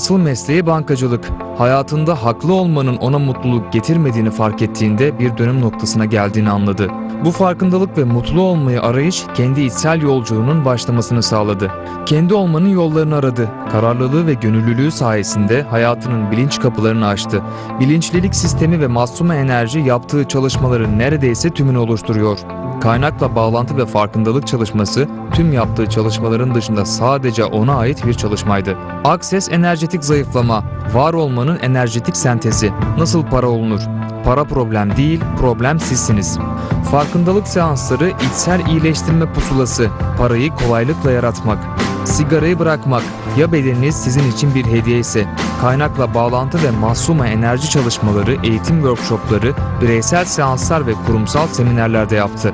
Asıl mesleği bankacılık. Hayatında haklı olmanın ona mutluluk getirmediğini fark ettiğinde bir dönüm noktasına geldiğini anladı. Bu farkındalık ve mutlu olmayı arayış kendi içsel yolculuğunun başlamasını sağladı. Kendi olmanın yollarını aradı. Kararlılığı ve gönüllülüğü sayesinde hayatının bilinç kapılarını açtı. Bilinçlilik sistemi ve masuma enerji yaptığı çalışmaların neredeyse tümünü oluşturuyor. Kaynakla bağlantı ve farkındalık çalışması tüm yaptığı çalışmaların dışında sadece ona ait bir çalışmaydı. Akses enerjetik zayıflama, var olmanın enerjetik sentezi. Nasıl para olunur? Para problem değil, problem sizsiniz. Farkındalık seansları içsel iyileştirme pusulası, parayı kolaylıkla yaratmak. Sigarayı bırakmak, ya bedeniniz sizin için bir hediye ise, kaynakla bağlantı ve masuma enerji çalışmaları, eğitim workshopları, bireysel seanslar ve kurumsal seminerlerde yaptı.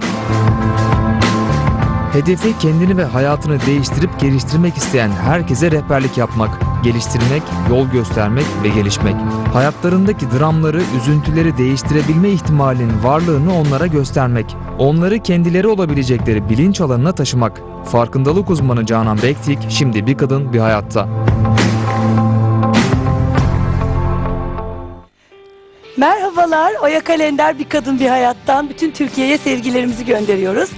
Hedefi kendini ve hayatını değiştirip geliştirmek isteyen herkese rehberlik yapmak, geliştirmek, yol göstermek ve gelişmek. Hayatlarındaki dramları, üzüntüleri değiştirebilme ihtimalinin varlığını onlara göstermek. Onları kendileri olabilecekleri bilinç alanına taşımak. Farkındalık uzmanı Canan Bektik şimdi bir kadın bir hayatta. Merhabalar, Oya Kalender Bir Kadın Bir Hayattan bütün Türkiye'ye sevgilerimizi gönderiyoruz.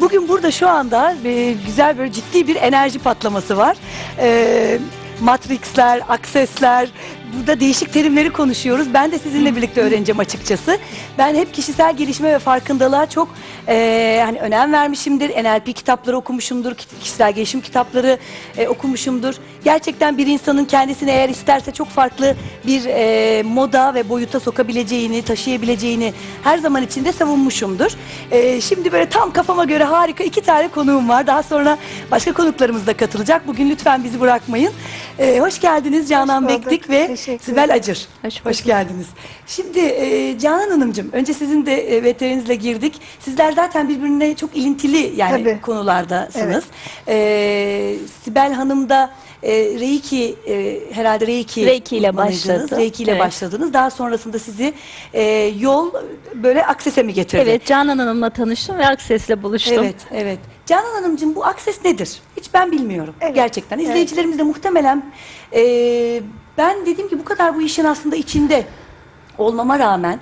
Bugün burada şu anda e, güzel böyle ciddi bir enerji patlaması var. E, matrixler, aksesler, burada değişik terimleri konuşuyoruz. Ben de sizinle birlikte öğreneceğim açıkçası. Ben hep kişisel gelişme ve farkındalığa çok e, hani önem vermişimdir. NLP kitapları okumuşumdur, kişisel gelişim kitapları e, okumuşumdur. Gerçekten bir insanın kendisini eğer isterse çok farklı bir e, moda ve boyuta sokabileceğini, taşıyabileceğini her zaman içinde savunmuşumdur. E, şimdi böyle tam kafama göre harika iki tane konuğum var. Daha sonra başka konuklarımız da katılacak. Bugün lütfen bizi bırakmayın. E, hoş geldiniz Canan bulduk. Bektik ve Sibel Acır. Hoş Hoş, geldiniz. Şimdi e, Canan Hanımcığım, önce sizin de e, veterinizle girdik. Sizler zaten birbirine çok ilintili yani Tabii. konulardasınız. E, Sibel Hanım da e, Reiki, e, herhalde Reiki, Reiki ile uzmanıydınız. başladı. Reiki ile Evet. başladınız. Daha sonrasında sizi e, yol böyle aksese mi getirdi? Evet Canan Hanım'la tanıştım ve Akses'le buluştum. Evet, evet. Canan Hanımcığım bu akses nedir? Hiç ben bilmiyorum. Evet, Gerçekten. evet. İzleyicilerimiz de muhtemelen e, ben dediğim ki bu kadar bu işin aslında içinde olmama rağmen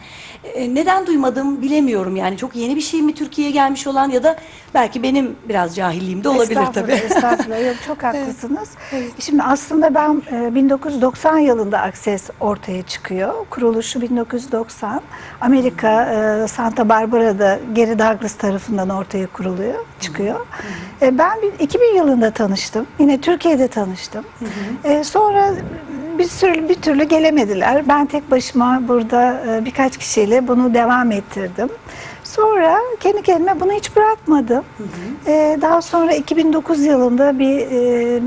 e, neden duymadım bilemiyorum. Yani çok yeni bir şey mi Türkiye'ye gelmiş olan ya da belki benim biraz cahilliğim de olabilir Estağfurullah, tabii. Estağfurullah. Yok, çok haklısınız. Şimdi aslında ben e, 1990 yılında Access ortaya çıkıyor. Kuruluşu 1990. Amerika e, Santa Barbara'da Gary Douglas tarafından ortaya kuruluyor, çıkıyor. E, Ben bir- 2000 yılında tanıştım. Yine Türkiye'de tanıştım. E, Sonra bir sürü bir türlü gelemediler. Ben tek başıma burada e, birkaç kişiyle bunu devam ettirdim. Sonra kendi kendime bunu hiç bırakmadım. E, daha sonra 2009 yılında bir e,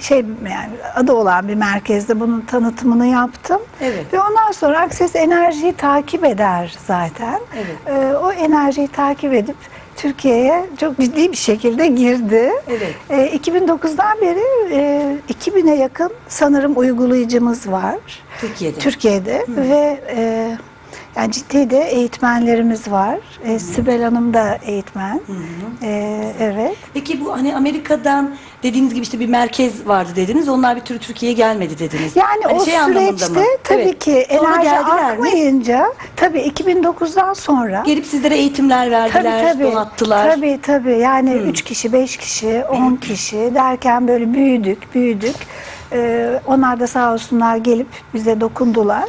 şey yani adı olan bir merkezde bunun tanıtımını yaptım. Evet. Ve ondan sonra Akses enerjiyi takip eder zaten. Evet. E, o enerjiyi takip edip Türkiye'ye çok ciddi bir şekilde girdi. Evet. E, 2009'dan beri e, 2000'e yakın sanırım uygulayıcımız var. Türkiye'de. Türkiye'de ve e, yani ciddi de eğitmenlerimiz var. E, Sibel Hanım da eğitmen. E, evet. Peki bu hani Amerika'dan dediğiniz gibi işte bir merkez vardı dediniz. Onlar bir türlü Türkiye'ye gelmedi dediniz. Yani Hani o şey süreçte tabii Evet. ki enerji geldiler mi? tabii 2009'dan sonra Gelip sizlere eğitimler verdiler, donattılar. Tabii tabii. Yani 3 kişi, 5 kişi, 10 kişi derken böyle büyüdük, büyüdük. Ee, onlar da sağ olsunlar gelip bize dokundular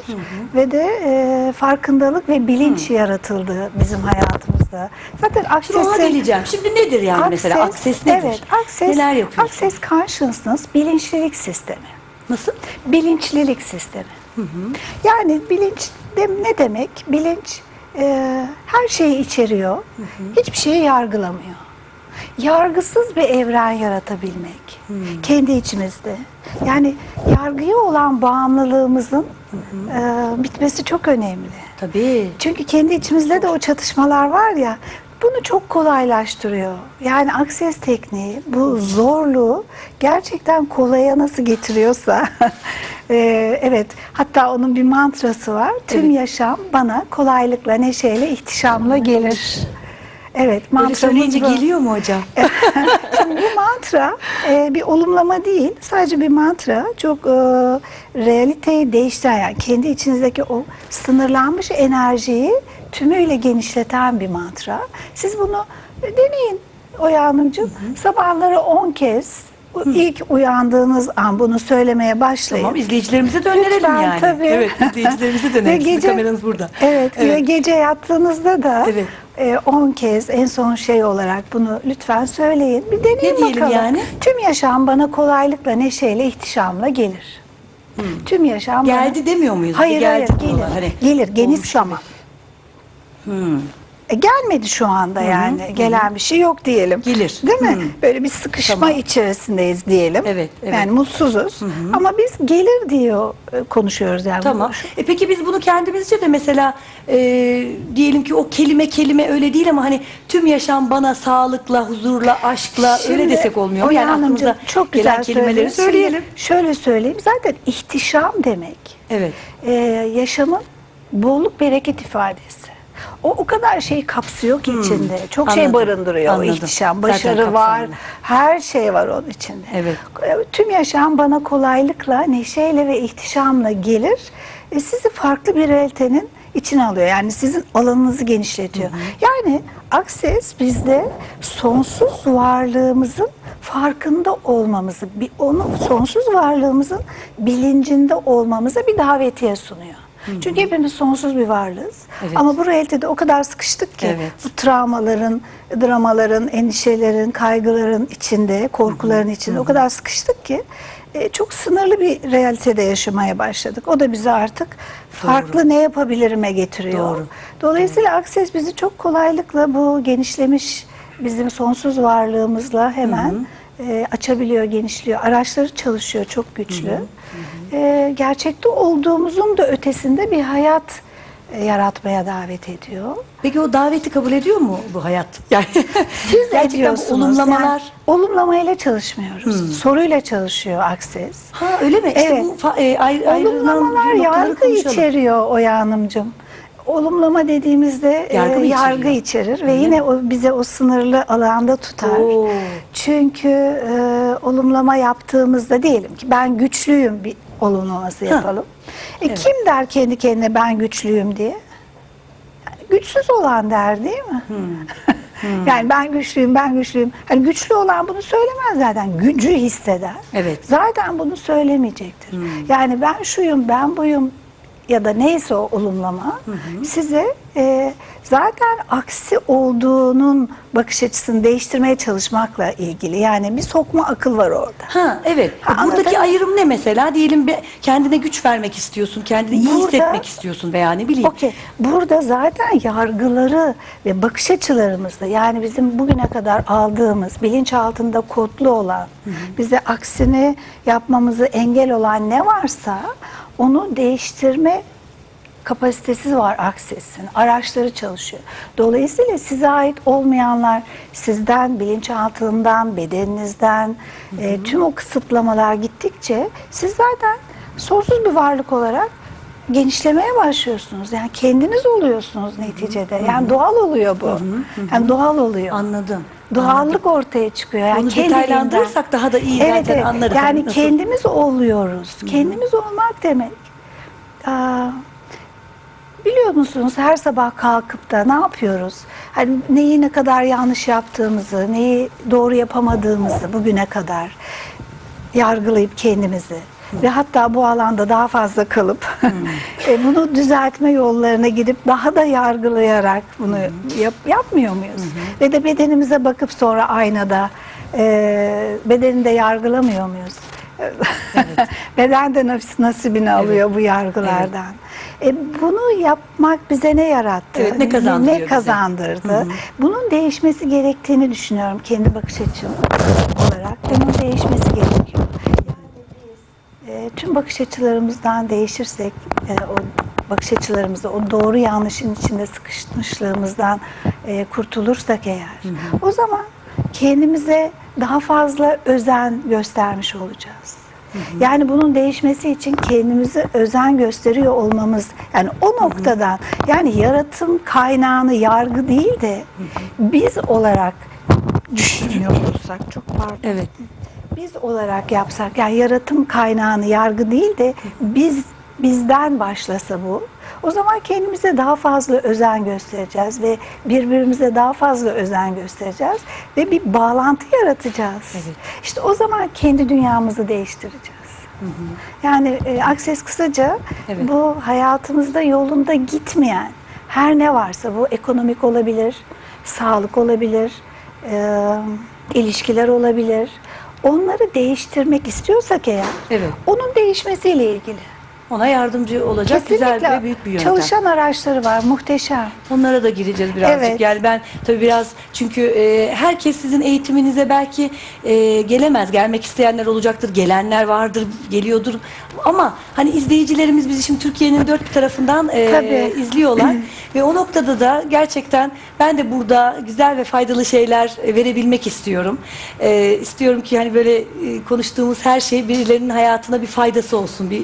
ve de e, farkındalık ve bilinç yaratıldı bizim hayatımızda. Zaten Access'in- geleceğim. Şimdi nedir yani mesela akses nedir? Evet, Access, Neler yapıyorsunuz? Access Consciousness bilinçlilik sistemi. Nasıl? Bilinçlilik sistemi. Yani bilinç de, ne demek? Bilinç e, her şeyi içeriyor. Hiçbir şeyi yargılamıyor. Yargısız bir evren yaratabilmek. Kendi içimizde. Yani yargıya olan bağımlılığımızın e, bitmesi çok önemli. Tabii. Çünkü kendi içimizde de o çatışmalar var ya bunu çok kolaylaştırıyor. Yani akses tekniği bu zorluğu gerçekten kolaya nasıl getiriyorsa eee, evet hatta onun bir mantrası var. Tüm Evet. yaşam bana kolaylıkla, neşeyle, ihtişamla gelir. Evet, mantramız söyleyince geliyor mu hocam? Şimdi bu mantra e, bir olumlama değil, sadece bir mantra. Çok e, realiteyi değiştiren, yani kendi içinizdeki o sınırlanmış enerjiyi tümüyle genişleten bir mantra. Siz bunu e, deneyin Oya Hanımcığım. Sabahları 10 kez ilk uyandığınız an bunu söylemeye başlayın. Tamam izleyicilerimize dönelim Lütfen, yani. tabii. Evet izleyicilerimize dönelim. Sizin gece- kameranız burada. Evet, ve Evet. gece yattığınızda da Evet. e, 10 kez en son şey olarak bunu lütfen söyleyin. Bir deneyin Ne bakalım. yani? Tüm yaşam bana kolaylıkla, neşeyle, ihtişamla gelir. Tüm yaşam bana- Geldi demiyor muyuz? Hayır, hayır, Geldi gelir. diyorlar. Hani gelir, geniş zaman. Hmm. E, gelmedi şu anda yani. Gelen bir şey yok diyelim. Gelir. Değil mi? Hı. Böyle bir sıkışma Tamam. içerisindeyiz diyelim. Evet, evet. Yani mutsuzuz. Ama biz gelir diyor e, konuşuyoruz yani. Tamam. E peki biz bunu kendimizce de mesela e, diyelim ki o kelime kelime öyle değil ama hani tüm yaşam bana sağlıkla, huzurla, aşkla öyle Şimdi desek olmuyor mu? Yani aklımıza çok gelen güzel kelimeleri söylediniz. söyleyelim. Şimdi Şöyle söyleyeyim. Zaten ihtişam demek. Evet. e, yaşamın bolluk bereket ifadesi. O o kadar şey kapsıyor ki içinde. Çok şey Hmm. Anladım, barındırıyor anladım. ihtişam. Başarı var. Her şey var onun içinde. Evet. Tüm yaşam bana kolaylıkla, neşeyle ve ihtişamla gelir. E, sizi farklı bir realitenin içine alıyor. Yani sizin alanınızı genişletiyor. Yani akses bizde sonsuz varlığımızın farkında olmamızı, bir onu sonsuz varlığımızın bilincinde olmamıza bir davetiye sunuyor. Çünkü hepimiz sonsuz bir varlığız. Evet. Ama bu realitede o kadar sıkıştık ki Evet. bu travmaların, dramaların, endişelerin, kaygıların içinde, korkuların içinde o kadar sıkıştık ki e, çok sınırlı bir realitede yaşamaya başladık. O da bizi artık farklı ne yapabilirime getiriyor. Doğru. Dolayısıyla Akses bizi çok kolaylıkla bu genişlemiş bizim sonsuz varlığımızla hemen e, açabiliyor, genişliyor. Araçları çalışıyor çok güçlü. E, gerçekte olduğumuzun da ötesinde bir hayat e, yaratmaya davet ediyor. Peki o daveti kabul ediyor mu bu hayat? Yani Siz gerçekten ediyorsunuz. olumlamalar Yani olumlamayla çalışmıyoruz. Soruyla çalışıyor Akses. Ha öyle mi? İşte Evet. bu e, ayrı, noktaları yargı içeriyor Oya Hanımcığım. Olumlama dediğimizde e, Yargı mı yargı içerir ve yine o bize o sınırlı alanda tutar. Oo. Çünkü e, olumlama yaptığımızda diyelim ki ben güçlüyüm bir olumlaması yapalım. E, Evet. Kim der kendi kendine ben güçlüyüm diye? Yani güçsüz olan der değil mi? Hmm. yani ben güçlüyüm, ben güçlüyüm. Hani güçlü olan bunu söylemez zaten. Gücü hisseder. Evet. Zaten bunu söylemeyecektir. Yani ben şuyum, ben buyum ya da neyse o olumlama size e, zaten aksi olduğunun bakış açısını değiştirmeye çalışmakla ilgili. Yani bir sokma akıl var orada. Ha evet. Ha, Buradaki anladın ayrım ne mesela? Diyelim bir- kendine güç vermek istiyorsun, kendini iyi Burada- hissetmek istiyorsun veya ne bileyim. Okey. Burada zaten yargıları ve bakış açılarımızda yani bizim bugüne kadar aldığımız bilinçaltında kodlu olan bize aksini yapmamızı engel olan ne varsa onu değiştirme kapasitesi var Akses'in. Araçları çalışıyor. Dolayısıyla size ait olmayanlar sizden, bilinçaltından, bedeninizden e, tüm o kısıtlamalar gittikçe siz zaten sonsuz bir varlık olarak genişlemeye başlıyorsunuz. Yani kendiniz oluyorsunuz neticede. Yani doğal oluyor bu. Yani doğal oluyor. Anladım. Doğallık ortaya çıkıyor. Yani kendiliğinden. detaylandırırsak daha da iyi evet, zaten evet. anlarız. Yani nasıl- kendimiz oluyoruz. Kendimiz olmak demek. Aa, biliyor musunuz her sabah kalkıp da ne yapıyoruz? Hani neyi ne kadar yanlış yaptığımızı, neyi doğru yapamadığımızı bugüne kadar yargılayıp kendimizi ve hatta bu alanda daha fazla kalıp e, bunu düzeltme yollarına gidip daha da yargılayarak bunu yap- yapmıyor muyuz? Ve de bedenimize bakıp sonra aynada e, bedeni de yargılamıyor muyuz? Beden de nas- nasibini alıyor bu yargılardan. E, bunu yapmak bize ne yarattı? Evet, ne kazandırıyor Ne bize? kazandırdı? Bunun değişmesi gerektiğini düşünüyorum kendi bakış açım olarak. Bunun değişmesi gerekiyor. E, tüm bakış açılarımızdan değişirsek, e, o bakış açılarımızda o doğru yanlışın içinde sıkışmışlığımızdan e, kurtulursak eğer, o zaman kendimize daha fazla özen göstermiş olacağız. Yani bunun değişmesi için kendimizi özen gösteriyor olmamız. Yani o noktadan yani yaratım kaynağını yargı değil de biz olarak düşünüyor olursak çok pardon Evet. Biz olarak yapsak yani yaratım kaynağını yargı değil de biz bizden başlasa bu o zaman kendimize daha fazla özen göstereceğiz ve birbirimize daha fazla özen göstereceğiz ve bir bağlantı yaratacağız. İşte o zaman kendi dünyamızı değiştireceğiz. Yani e, Akses kısaca Evet. bu hayatımızda yolunda gitmeyen her ne varsa bu ekonomik olabilir, sağlık olabilir, e, ilişkiler olabilir. Onları değiştirmek istiyorsak eğer Evet. onun değişmesiyle ilgili. Ona yardımcı olacak güzel ve büyük bir yöntem. Çalışan araçları var muhteşem. Onlara da gireceğiz birazcık. Evet. Yani ben tabii biraz çünkü e, herkes sizin eğitiminize belki e, gelemez. Gelmek isteyenler olacaktır. Gelenler vardır, geliyordur. Ama hani izleyicilerimiz bizi şimdi Türkiye'nin dört bir tarafından e, Tabii. izliyorlar. ve o noktada da gerçekten ben de burada güzel ve faydalı şeyler e, verebilmek istiyorum. E, istiyorum ki hani böyle e, konuştuğumuz her şey birilerinin hayatına bir faydası olsun. Bir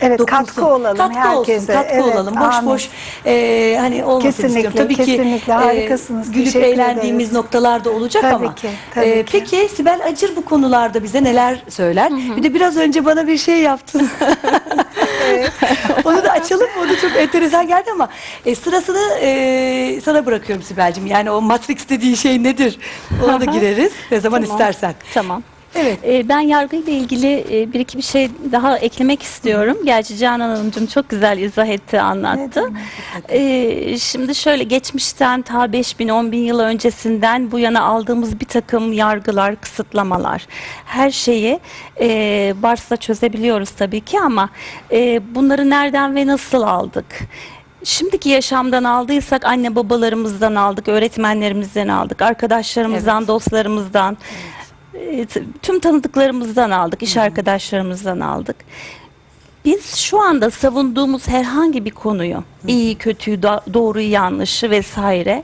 Evet dokunsun. katkı olalım katkı herkese. Olsun, katkı Evet, olalım. Boş amin. boş e, hani olmasın Kesinlikle, istiyorum. Tabii kesinlikle. ki Harikasınız. gülüp Teşekkür eğlendiğimiz ederiz. noktalar da olacak Tabii ama. ki, tabii e, ki. Peki Sibel Acır bu konularda bize neler söyler? Bir de biraz önce bana bir şey yaptın. Onu da açalım mı? O da çok enteresan geldi ama e, sırasını e, sana bırakıyorum Sibel'cim. Yani o Matrix dediğin şey nedir? Ona da gireriz ne zaman Tamam. istersen. Tamam. Evet. Ee, ben yargıyla ilgili e, bir iki bir şey daha eklemek istiyorum. Gerçi Canan Hanımcığım çok güzel izah etti, anlattı. Ee, şimdi şöyle geçmişten ta 5000 10 bin yıl öncesinden bu yana aldığımız bir takım yargılar, kısıtlamalar, her şeyi e, Bars'la çözebiliyoruz tabii ki ama e, bunları nereden ve nasıl aldık? Şimdiki yaşamdan aldıysak anne babalarımızdan aldık, öğretmenlerimizden aldık, arkadaşlarımızdan, dostlarımızdan, e, t- tüm tanıdıklarımızdan aldık, iş arkadaşlarımızdan aldık. Biz şu anda savunduğumuz herhangi bir konuyu, iyi, kötüyü, da- doğruyu, yanlışı vesaire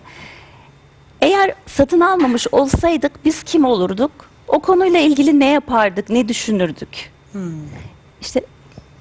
eğer satın almamış olsaydık biz kim olurduk? O konuyla ilgili ne yapardık, ne düşünürdük? İşte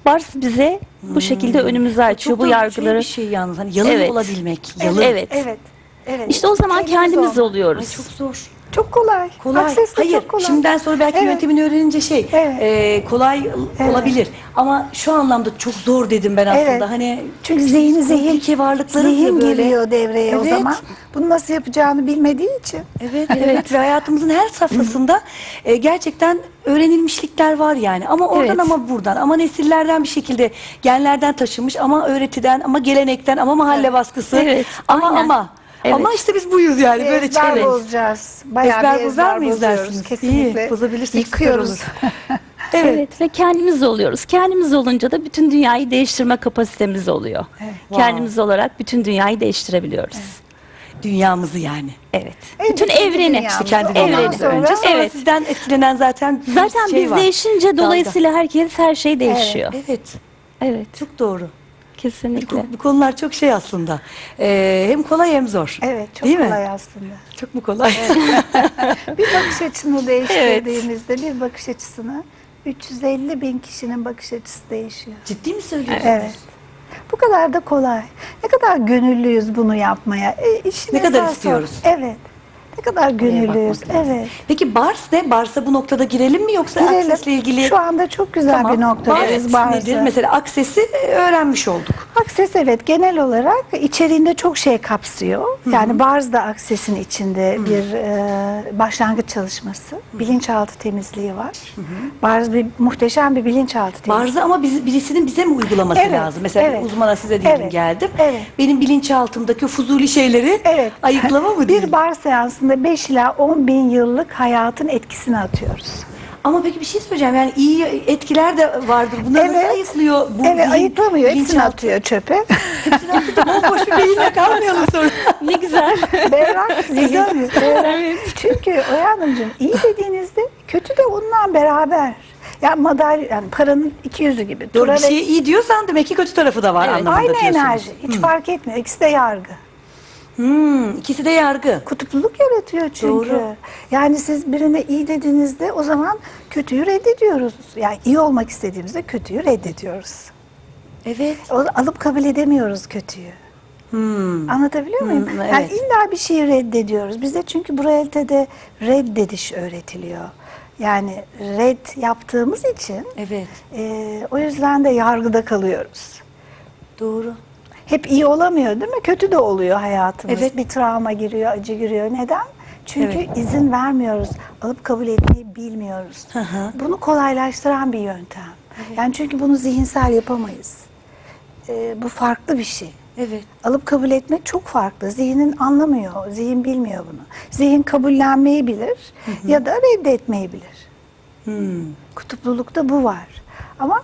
Bars bize bu şekilde önümüzü açıyor bu da yargıları. Şey bir şey yalnız hani yalın Evet. olabilmek. Yalın. Evet. Evet. Evet. İşte o zaman kendimiz olmak. oluyoruz. Ay çok zor. Çok kolay. Kolay. De Hayır. çok kolay. Şimdiden sonra belki Evet. yöntemini öğrenince şey Evet. e, kolay Evet. olabilir. Ama şu anlamda çok zor dedim ben aslında. Evet. Hani Çünkü zihin zihin ya zihin böyle. giriyor devreye o Evet. zaman. Bunu nasıl yapacağını bilmediği için. Evet, evet ve hayatımızın her safhasında e, gerçekten öğrenilmişlikler var yani. Ama oradan Evet. ama buradan ama nesillerden bir şekilde genlerden taşınmış ama öğretiden ama gelenekten ama mahalle baskısı Evet, ama aynen. ama Evet. ama işte biz buyuz yani böyle ezber challenge. bozacağız. Bayağı Ezber bir bozar ezber mıyız bozuyoruz. dersiniz? Kesinlikle. İyi, bozabilirsek süper Yıkıyoruz. Evet. Evet. ve kendimiz oluyoruz. Kendimiz olunca da bütün dünyayı değiştirme kapasitemiz oluyor. Wow. Kendimiz olarak bütün dünyayı değiştirebiliyoruz. Dünyamızı yani. Evet. Evet, bütün evreni. İşte kendi sonra- önce sonra Evet. sizden etkilenen zaten bir Zaten şey biz var. değişince dolayısıyla herkes her şey değişiyor. Evet. Evet. Çok doğru. Kesinlikle. Bu konular çok şey aslında. Ee, hem kolay hem zor. Evet çok Değil mi? kolay aslında. Çok mu kolay? Bir bakış açısını değiştirdiğimizde bir bakış açısını 350 bin kişinin bakış açısı değişiyor. Ciddi mi söylüyorsun? Evet. Bu kadar da kolay. Ne kadar gönüllüyüz bunu yapmaya. E, işin Ne kadar esası istiyoruz? Evet. Ne kadar gönüllüyüz. Evet. Peki Bars ne? Bars'a bu noktada girelim mi yoksa Girelim. Access'le ilgili? Şu anda çok güzel Tamam. bir noktadayız. Bars Bars'a. nedir? Mesela Access'i e, öğrenmiş olduk. Akses evet genel olarak içeriğinde çok şey kapsıyor. Yani Bars da Akses'in içinde bir e, başlangıç çalışması. Bilinçaltı temizliği var. Bars bir muhteşem bir bilinçaltı temizliği. Barz'ı ama biz, birisinin bize mi uygulaması Evet, lazım? Mesela bir evet. uzmana size diyelim Evet, geldim. evet. Benim bilinçaltımdaki fuzuli şeyleri Evet. ayıklama mı diyeyim? Bir bar seansında 5 ila 10 bin yıllık hayatın etkisini atıyoruz. Ama peki bir şey söyleyeceğim. Yani iyi etkiler de vardır. Bunları nasıl Evet. ayıklıyor? Bu evet zihin- ayıklamıyor, hepsini atıyor çöpe. Hepsini atıyor. Bomboş bir beyinle kalmayalım sonra. ne güzel. Berrak zihin. Evet. Çünkü Oya Hanımcığım iyi dediğinizde kötü de onunla beraber. Yani madalya, yani paranın iki yüzü gibi. Doğru bir Tura ve- şey iyi diyorsan demek ki kötü tarafı da var Evet. anlamında Aynı diyorsunuz. enerji. Hiç fark etmiyor. İkisi de yargı. Hmm, ikisi de yargı. Kutupluluk yaratıyor çünkü. Doğru. Yani siz birine iyi dediğinizde o zaman kötüyü reddediyoruz. Yani iyi olmak istediğimizde kötüyü reddediyoruz. Evet. O, alıp kabul edemiyoruz kötüyü. Hmm. Anlatabiliyor muyum? Hmm, Yani evet. illa bir şeyi reddediyoruz. Bizde çünkü bu realitede reddediş öğretiliyor. Yani red yaptığımız için Evet. e, o yüzden de yargıda kalıyoruz. Doğru. Hep iyi olamıyor değil mi? Kötü de oluyor hayatımız. Evet. Bir travma giriyor, acı giriyor. Neden? Çünkü Evet. izin vermiyoruz. Alıp kabul etmeyi bilmiyoruz. Hı hı. Bunu kolaylaştıran bir yöntem. Yani çünkü bunu zihinsel yapamayız. E, bu farklı bir şey. Evet. Alıp kabul etmek çok farklı. Zihnin anlamıyor, zihin bilmiyor bunu. Zihin kabullenmeyi bilir ya da reddetmeyi bilir. Hmm. Kutuplulukta bu var. Ama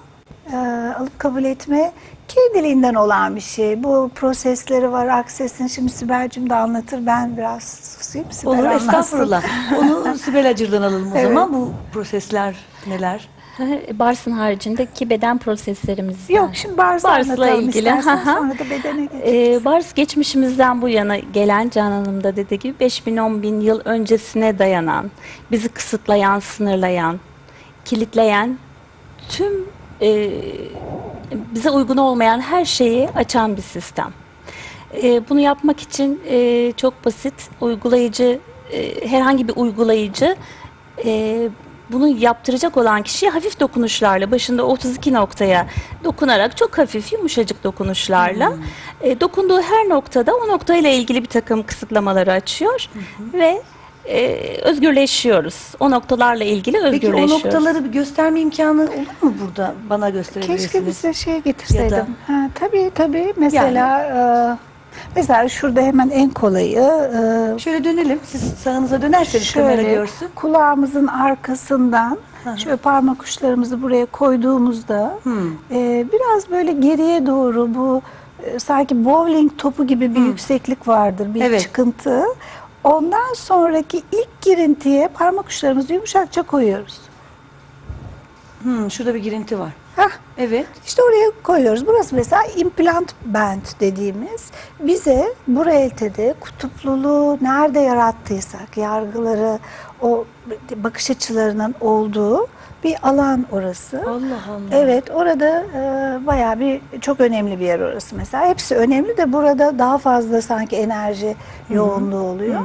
e, alıp kabul etme kendiliğinden olan bir şey. Bu prosesleri var, aksesin. Şimdi Sibel'cim de anlatır. Ben biraz susayım. Sibel Olur anlatsın. estağfurullah. Onu Sibel Acır'dan alalım o Evet. zaman. Bu prosesler neler? Bars'ın haricindeki beden proseslerimizden. Yok şimdi Bars'la Bars'la anlatalım ilgili. Sonra da bedene geçelim. Ee, Bars geçmişimizden bu yana gelen Canan Hanım da dediği gibi 5000 10 bin yıl öncesine dayanan, bizi kısıtlayan, sınırlayan, kilitleyen tüm e, bize uygun olmayan her şeyi açan bir sistem. E, bunu yapmak için e, çok basit uygulayıcı e, herhangi bir uygulayıcı e, bunu yaptıracak olan kişiye hafif dokunuşlarla başında 32 noktaya dokunarak çok hafif yumuşacık dokunuşlarla e, dokunduğu her noktada o noktayla ilgili bir takım kısıtlamaları açıyor ve e, özgürleşiyoruz. O noktalarla ilgili Peki o özgürleşiyoruz. noktaları bir gösterme imkanı olur mu burada bana gösterebilirsiniz? Keşke bize şey getirseydim. Ya da- Ha, tabii tabii. Mesela e, mesela şurada hemen en kolayı e, Şöyle dönelim. Siz sağınıza dönerseniz kamera şöyle görsün. kulağımızın arkasından şöyle parmak uçlarımızı buraya koyduğumuzda e, biraz böyle geriye doğru bu e, sanki bowling topu gibi bir yükseklik vardır, bir Evet. çıkıntı. Ondan sonraki ilk girintiye parmak uçlarımızı yumuşakça koyuyoruz. Hmm, şurada bir girinti var. Hah, Evet. İşte oraya koyuyoruz. Burası mesela implant band dediğimiz bize bu realitede kutupluluğu nerede yarattıysak yargıları o bakış açılarının olduğu bir alan orası. Allah Allah. Evet orada e, bayağı bir çok önemli bir yer orası mesela. Hepsi önemli de burada daha fazla sanki enerji yoğunluğu oluyor.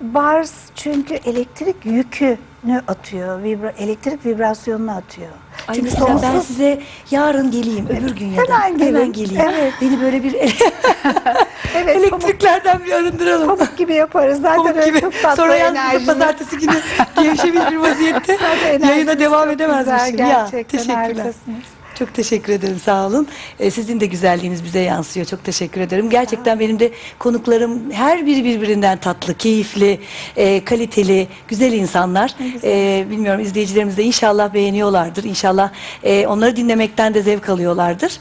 Bars çünkü elektrik yükünü atıyor. Vibra, elektrik vibrasyonunu atıyor. Ay çünkü mesela ben sonsuz size yarın geleyim öbür gün ya da Hemen gelin. hemen geleyim. Evet. Beni böyle bir evet, pamuk, elektriklerden bir arındıralım. pamuk gibi yaparız. Zaten Pamuk öyle gibi. çok tatlı Sonra enerjili. pazartesi günü gevşemiş bir vaziyette yayına devam edemezmişim. güzel, Ya, teşekkürler. harikasınız. Çok teşekkür ederim sağ olun. Ee, sizin de güzelliğiniz bize yansıyor. Çok teşekkür ederim. Gerçekten benim de konuklarım her biri birbirinden tatlı, keyifli, e, kaliteli, güzel insanlar. Ee, bilmiyorum izleyicilerimiz de inşallah beğeniyorlardır. İnşallah e, onları dinlemekten de zevk alıyorlardır.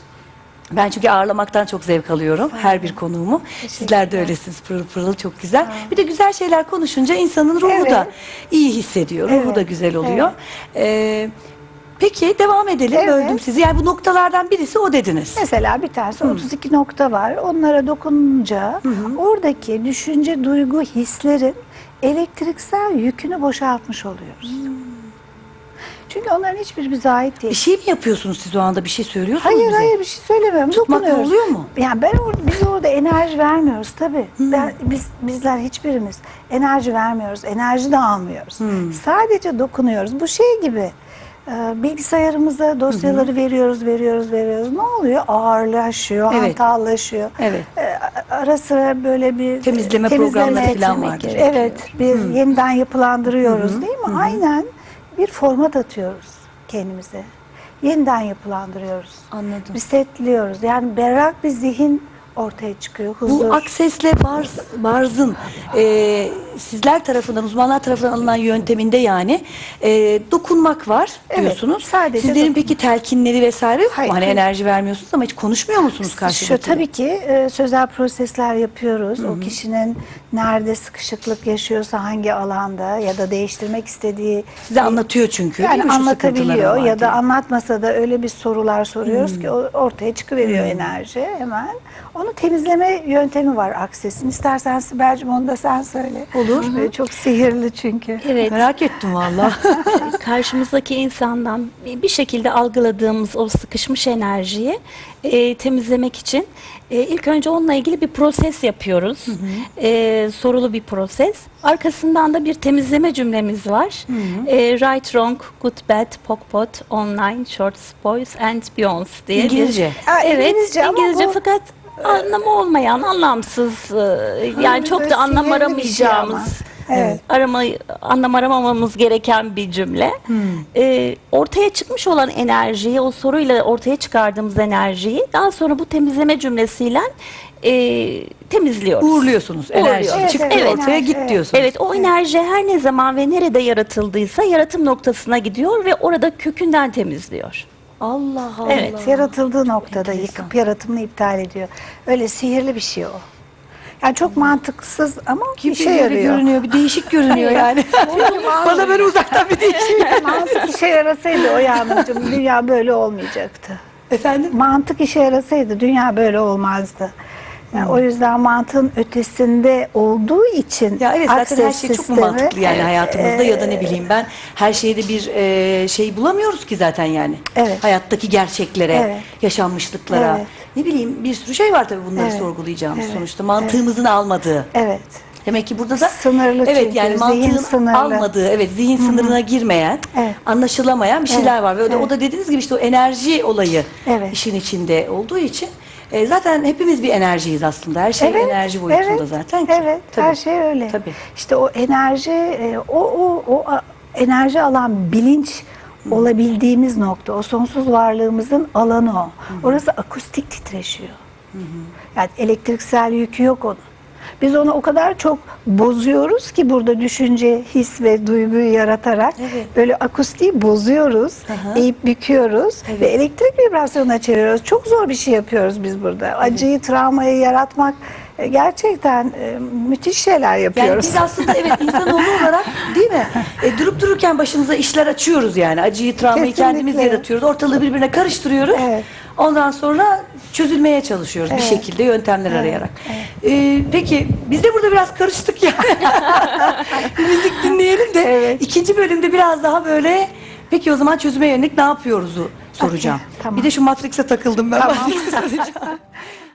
Ben çünkü ağırlamaktan çok zevk alıyorum her bir konuğumu. Sizler de öylesiniz pırıl pırıl çok güzel. Bir de güzel şeyler konuşunca insanın ruhu da Evet. iyi hissediyor. Ruhu da güzel oluyor. Ee, peki devam edelim. Evet. Böldüm sizi. Yani bu noktalardan birisi o dediniz. Mesela bir tanesi 32 nokta var. Onlara dokununca oradaki düşünce, duygu, hislerin elektriksel yükünü boşaltmış oluyoruz. Çünkü onların hiçbiri bize ait Bir değil. şey mi yapıyorsunuz siz o anda? Bir şey söylüyorsunuz Hayır bize? hayır bir şey söylemiyorum. Tutmak oluyor mu? Yani ben orada biz orada enerji vermiyoruz tabii. Ben, biz bizler hiçbirimiz enerji vermiyoruz. Enerji de almıyoruz. Sadece dokunuyoruz. Bu şey gibi. E, Bilgisayarımıza dosyaları veriyoruz, veriyoruz, veriyoruz. Ne oluyor? Ağırlaşıyor, Evet. hantallaşıyor. Evet. E, Ara sıra böyle bir Temizleme temizleme programları falan vardır. gerekiyor. Evet, bir yeniden yapılandırıyoruz değil mi? Aynen bir format atıyoruz kendimize. Yeniden yapılandırıyoruz. Anladım. Resetliyoruz. Yani berrak bir zihin ortaya çıkıyor. Huzur. Bu aksesle barz, barzın e, sizler tarafından, uzmanlar tarafından alınan yönteminde yani e, dokunmak var Evet, diyorsunuz. sadece Sizlerin dokun- peki telkinleri vesaire yok mu? Hani hayır. enerji vermiyorsunuz ama hiç konuşmuyor musunuz Şu, karşılıklı? tabii ki e, sözel prosesler yapıyoruz. O kişinin nerede sıkışıklık yaşıyorsa hangi alanda ya da değiştirmek istediği Size anlatıyor çünkü. yani değil mi? Şu sıkıntılarım anlatabiliyor var ya da diye. anlatmasa da öyle bir sorular soruyoruz ki o ortaya çıkıveriyor enerji hemen. Onun temizleme yöntemi var Akses'in. İstersen Sibel'cim onu da sen söyle. Olur. Ee, Çok sihirli çünkü. Evet. Merak ettim valla. karşımızdaki insandan bir bir şekilde algıladığımız o sıkışmış enerjiyi e, temizlemek için e, ilk önce onunla ilgili bir proses yapıyoruz. E, sorulu bir proses. Arkasından da bir temizleme cümlemiz var. E, right, wrong, good, bad, pokpot, online, shorts, boys and beyonds diye. bir- İngilizce. Ha, evet, İngilizce İngilizce, bu- fakat anlamı olmayan, anlamsız, e, yani çok da anlam bir şey ama. aramayacağımız Evet. arama anlam aramamamız gereken bir cümle. Ee, ortaya çıkmış olan enerjiyi, o soruyla ortaya çıkardığımız enerjiyi daha sonra bu temizleme cümlesiyle e, temizliyoruz. Uğurluyorsunuz enerji. Uğurluyoruz. Çıktı Evet, evet, ortaya enerji, git evet. diyorsunuz. Evet, o enerji her ne zaman ve nerede yaratıldıysa yaratım noktasına gidiyor ve orada kökünden temizliyor. Allah Allah. Evet. Yaratıldığı noktada yıkıp yaratımını iptal ediyor. Öyle sihirli bir şey o. Yani çok mantıksız ama Gibi işe yarıyor. görünüyor, bir değişik görünüyor yani. Bana böyle uzaktan bir değişik. Mantık işe yarasaydı o Yağmurcuğum dünya böyle olmayacaktı. Efendim? Mantık işe yarasaydı dünya böyle olmazdı. Yani O yüzden mantığın ötesinde olduğu için Ya evet zaten her şey çok mu sistemi- mantıklı yani Evet, hayatımızda ya da ne bileyim ben her şeyde bir e, şey bulamıyoruz ki zaten yani. Evet. Hayattaki gerçeklere, Evet. yaşanmışlıklara. Evet. Ne bileyim bir sürü şey var tabii bunları Evet. sorgulayacağımız Evet. sonuçta. Mantığımızın almadığı. Evet. Demek ki burada da Sınırlı evet çünkü, yani mantığın sınırlı. almadığı, evet zihin sınırına girmeyen, Evet. anlaşılamayan bir şeyler Evet, var. Ve o da- o evet. da dediğiniz gibi işte o enerji olayı Evet. işin içinde olduğu için e, zaten hepimiz bir enerjiyiz aslında. Her şey enerji boyutunda evet, zaten ki. Evet, Tabii. her şey öyle. Tabii. İşte o enerji, e, o, o, o enerji alan bilinç olabildiğimiz nokta, o sonsuz varlığımızın alanı o. Orası akustik titreşiyor. Yani elektriksel yükü yok onun. Biz onu o kadar çok bozuyoruz ki burada düşünce, his ve duyguyu yaratarak Evet. böyle akustiği bozuyoruz, Aha. eğip büküyoruz Evet. ve elektrik vibrasyonuna çeviriyoruz. Çok zor bir şey yapıyoruz biz burada. Acıyı, travmayı yaratmak e, gerçekten e, müthiş şeyler Yani yapıyoruz. biz aslında evet insanoğlu olarak değil mi? E, durup dururken başımıza işler açıyoruz yani. Acıyı, travmayı Kesinlikle. kendimiz yaratıyoruz. Ortalığı birbirine karıştırıyoruz. Evet. Ondan sonra çözülmeye çalışıyoruz bir Evet. şekilde yöntemler arayarak. E, peki biz de burada biraz karıştık ya. Müzik dinleyelim de Evet. ikinci bölümde biraz daha böyle peki o zaman çözüme yönelik ne yapıyoruz'u soracağım. Okey, tamam. Bir de şu Matrix'e takıldım ben. Tamam. Matrix'e soracağım.